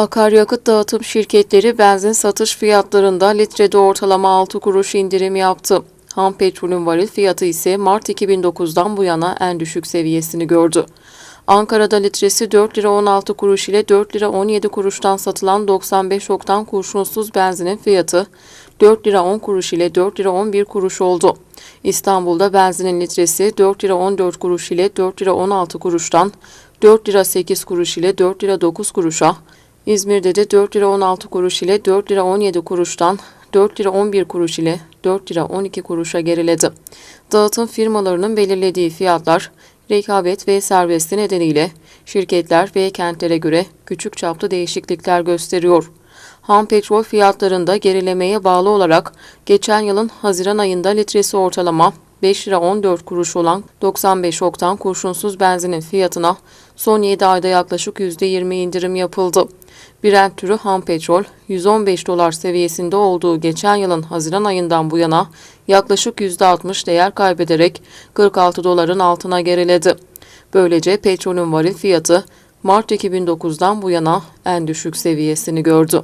Akaryakıt dağıtım şirketleri benzin satış fiyatlarında litrede ortalama 6 kuruş indirim yaptı. Ham petrolün varil fiyatı ise Mart 2009'dan bu yana en düşük seviyesini gördü. Ankara'da litresi 4 lira 16 kuruş ile 4 lira 17 kuruştan satılan 95 oktan kurşunsuz benzinin fiyatı 4 lira 10 kuruş ile 4 lira 11 kuruş oldu. İstanbul'da benzinin litresi 4 lira 14 kuruş ile 4 lira 16 kuruştan 4 lira 8 kuruş ile 4 lira 9 kuruşa, İzmir'de de 4 lira 16 kuruş ile 4 lira 17 kuruştan 4 lira 11 kuruş ile 4 lira 12 kuruşa geriledi. Dağıtım firmalarının belirlediği fiyatlar rekabet ve serbesti nedeniyle şirketler ve kentlere göre küçük çaplı değişiklikler gösteriyor. Ham petrol fiyatlarında gerilemeye bağlı olarak geçen yılın Haziran ayında litresi ortalama 5 lira 14 kuruş olan 95 oktan kurşunsuz benzinin fiyatına son 7 ayda yaklaşık %20 indirim yapıldı. Brent türü ham petrol 115 dolar seviyesinde olduğu geçen yılın Haziran ayından bu yana yaklaşık %60 değer kaybederek 46 doların altına geriledi. Böylece petrolün varil fiyatı Mart 2009'dan bu yana en düşük seviyesini gördü.